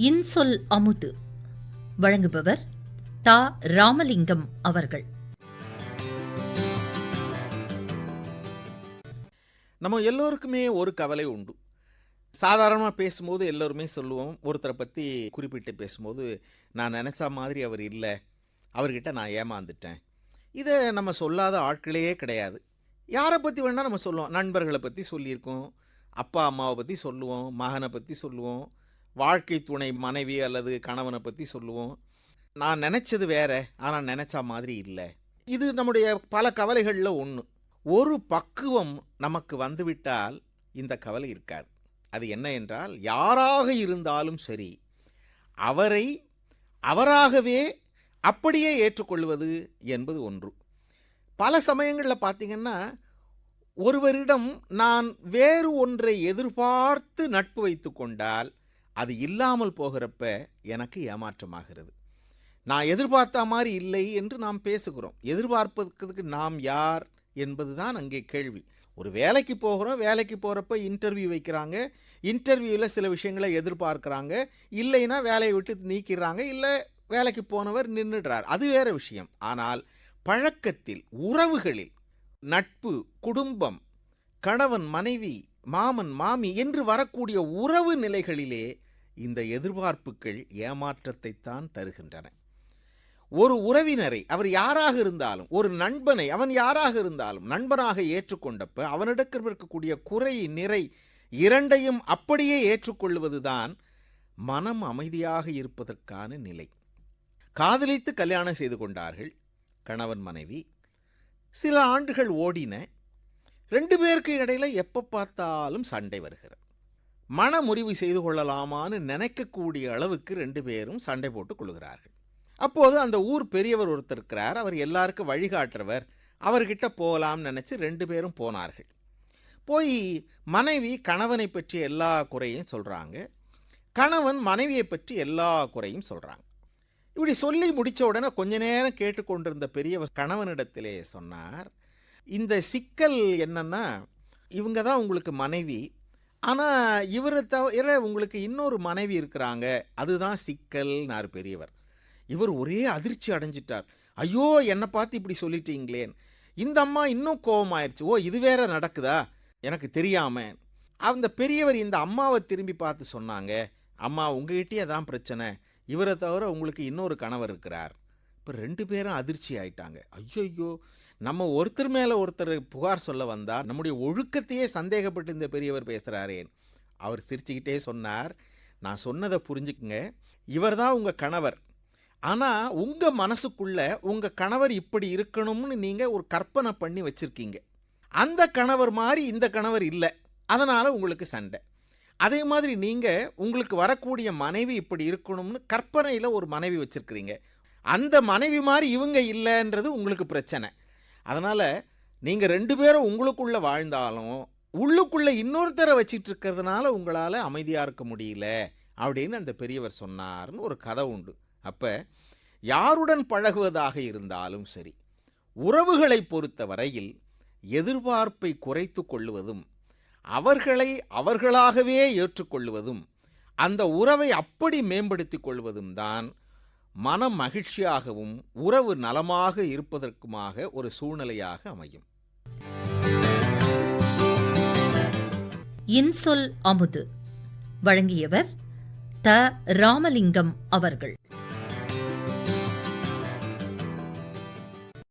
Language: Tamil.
இன்சொல் அமுது. வழங்குபவர் தா. ராமலிங்கம் அவர்கள். நம்ம எல்லோருக்குமே ஒரு கவலை உண்டு. சாதாரணமாக பேசும்போது எல்லோருமே சொல்லுவோம். ஒருத்தரை பற்றி குறிப்பிட்டு பேசும்போது நான் நினச்ச மாதிரி அவர் இல்லை. அவர்கிட்ட நான் ஏமாந்துட்டேன். இதை நம்ம சொல்லாத ஆட்களே கிடையாது. யாரை பற்றி வேணால் நம்ம சொல்லுவோம். நண்பர்களை பற்றி சொல்லியிருக்கோம். அப்பா அம்மாவை பற்றி சொல்லுவோம். மகனை பற்றி சொல்லுவோம். வாழ்க்கை துணை மனைவி அல்லது கணவனை பற்றி சொல்லுவோம். நான் நினச்சது வேற ஆனால் நினச்ச மாதிரி இல்லை. இது நம்முடைய பல கவலைகளில் ஒன்று ஒரு பக்குவம் நமக்கு வந்துவிட்டால் இந்த கவலை இருக்காது. அது என்ன என்றால் யாராக இருந்தாலும் சரி அவரை அவராகவே அப்படியே ஏற்றுக்கொள்வது என்பது ஒன்று. பல சமயங்களில் பார்த்தீங்கன்னா ஒருவரிடம் நான் வேறு ஒன்றை எதிர்பார்த்து நட்பு வைத்து கொண்டால் அது இல்லாமல் போகிறப்ப எனக்கு ஏமாற்றமாகிறது. நான் எதிர்பார்த்த மாதிரி இல்லை என்று நாம் பேசுகிறோம். எதிர்பார்ப்பதற்கு நாம் யார் என்பது தான் அங்கே கேள்வி. ஒரு வேலைக்கு போகிறோம் வேலைக்கு போகிறப்ப இன்டர்வியூ வைக்கிறாங்க. இன்டர்வியூவில் சில விஷயங்களை எதிர்பார்க்குறாங்க. இல்லைன்னா வேலையை விட்டு நீக்கிறாங்க. இல்லை வேலைக்கு போனவர் நின்றுடுறார். அது வேறு விஷயம். ஆனால் பழக்கத்தில் உறவுகளில் நட்பு குடும்பம் கணவன் மனைவி மாமன் மாமி என்று வரக்கூடிய உறவு நிலைகளிலே இந்த எதிர்பார்ப்புகள் ஏமாற்றத்தைத்தான் தருகின்றன. ஒரு உறவினரை அவர் யாராக இருந்தாலும் ஒரு நண்பனை அவன் யாராக இருந்தாலும் நண்பனாக ஏற்றுக்கொண்டப்ப அவனிடத்தில் இருக்கக்கூடிய குறை நிறை இரண்டையும் அப்படியே ஏற்றுக்கொள்வதுதான் மனம் அமைதியாக இருப்பதற்கான நிலை. காதலித்து கல்யாணம் செய்து கொண்டார்கள் கணவன் மனைவி. சில ஆண்டுகள் ஓடின ரெண்டு பேருக்கு இடையில் எப்போ பார்த்தாலும் சண்டை வருகிறது. மன முறிவு செய்து கொள்ளலாமான்னு நினைக்கக்கூடிய அளவுக்கு ரெண்டு பேரும் சண்டை போட்டு கொள்கிறார்கள். அப்போது அந்த ஊர் பெரியவர் ஒருத்தர் இருக்கிறார். அவர் எல்லாருக்கும் வழிகாட்டுறவர் அவர்கிட்ட போகலாம்னு நினச்சி ரெண்டு பேரும் போனார்கள். போய் மனைவி கணவனை பற்றி எல்லா குறையும் சொல்கிறாங்க கணவன் மனைவியை பற்றி எல்லா குறையும் சொல்கிறாங்க இப்படி சொல்லி முடித்த உடனே கொஞ்ச நேரம் கேட்டுக்கொண்டிருந்த பெரியவர் கணவனிடத்திலே சொன்னார் இந்த சிக்கல் என்னன்னா இவங்க தான் உங்களுக்கு மனைவி. ஆனால் இவரை தவிர உங்களுக்கு இன்னொரு மனைவி இருக்கிறாங்க. அதுதான் சிக்கல்னார் பெரியவர். இவர் ஒரே அதிர்ச்சி அடைஞ்சிட்டார். ஐயோ என்னை பார்த்து இப்படி சொல்லிட்டீங்களேன். இந்த அம்மா இன்னும் கோபமாயிருச்சு ஓ இது வேற நடக்குதா? எனக்கு தெரியாம. அந்த பெரியவர் இந்த அம்மாவை திரும்பி பார்த்து சொன்னாங்க. அம்மா உங்ககிட்டயே தான் பிரச்சனை. இவரை தவிர உங்களுக்கு இன்னொரு கணவர் இருக்கிறார். இப்போ ரெண்டு பேரும் அதிர்ச்சி ஆயிட்டாங்க. ஐயோ நம்ம ஒருத்தர் மேலே ஒருத்தர் புகார் சொல்ல வந்தால் நம்முடைய ஒழுக்கத்தையே சந்தேகப்பட்டு இந்த பெரியவர் பேசுகிறாரேன் அவர் சிரிச்சுக்கிட்டே சொன்னார். நான் சொன்னதை புரிஞ்சுக்குங்க. இவர் தான் உங்கள் கணவர். ஆனால் உங்கள் மனசுக்குள்ளே உங்கள் கணவர் இப்படி இருக்கணும்னு நீங்கள் ஒரு கற்பனை பண்ணி வச்சுருக்கீங்க. அந்த கணவர் மாதிரி இந்த கணவர் இல்லை. அதனால் உங்களுக்கு சண்டை. அதே மாதிரி நீங்கள் உங்களுக்கு வரக்கூடிய மனைவி இப்படி இருக்கணும்னு கற்பனையில் ஒரு மனைவி வச்சுருக்கிறீங்க. அந்த மனைவி மாதிரி இவங்க இல்லைன்றது உங்களுக்கு பிரச்சனை. அதனால் நீங்கள் ரெண்டு பேரும் உங்களுக்குள்ளே வாழ்ந்தாலும் உள்ளுக்குள்ளே இன்னொருத்தரை வச்சிட்டு இருக்கிறதுனால உங்களால் அமைதியாக இருக்க முடியல அப்படின்னு அந்த பெரியவர் சொன்னார்னு ஒரு கதை உண்டு. அப்போ யாருடன் பழகுவதாக இருந்தாலும் சரி உறவுகளை பொறுத்த வரையில் எதிர்பார்ப்பை குறைத்து கொள்ளுவதும் அவர்களை அவர்களாகவே ஏற்றுக்கொள்வதும் அந்த உறவை அப்படி மேம்படுத்திக் கொள்வதும் தான் மனம் மகிழ்ச்சியாகவும் உறவு நலமாக இருப்பதற்குமாக ஒரு சூழ்நிலையாக அமையும். இன்சொல் அமுது. வழங்கியவர் த. ராமலிங்கம் அவர்கள்.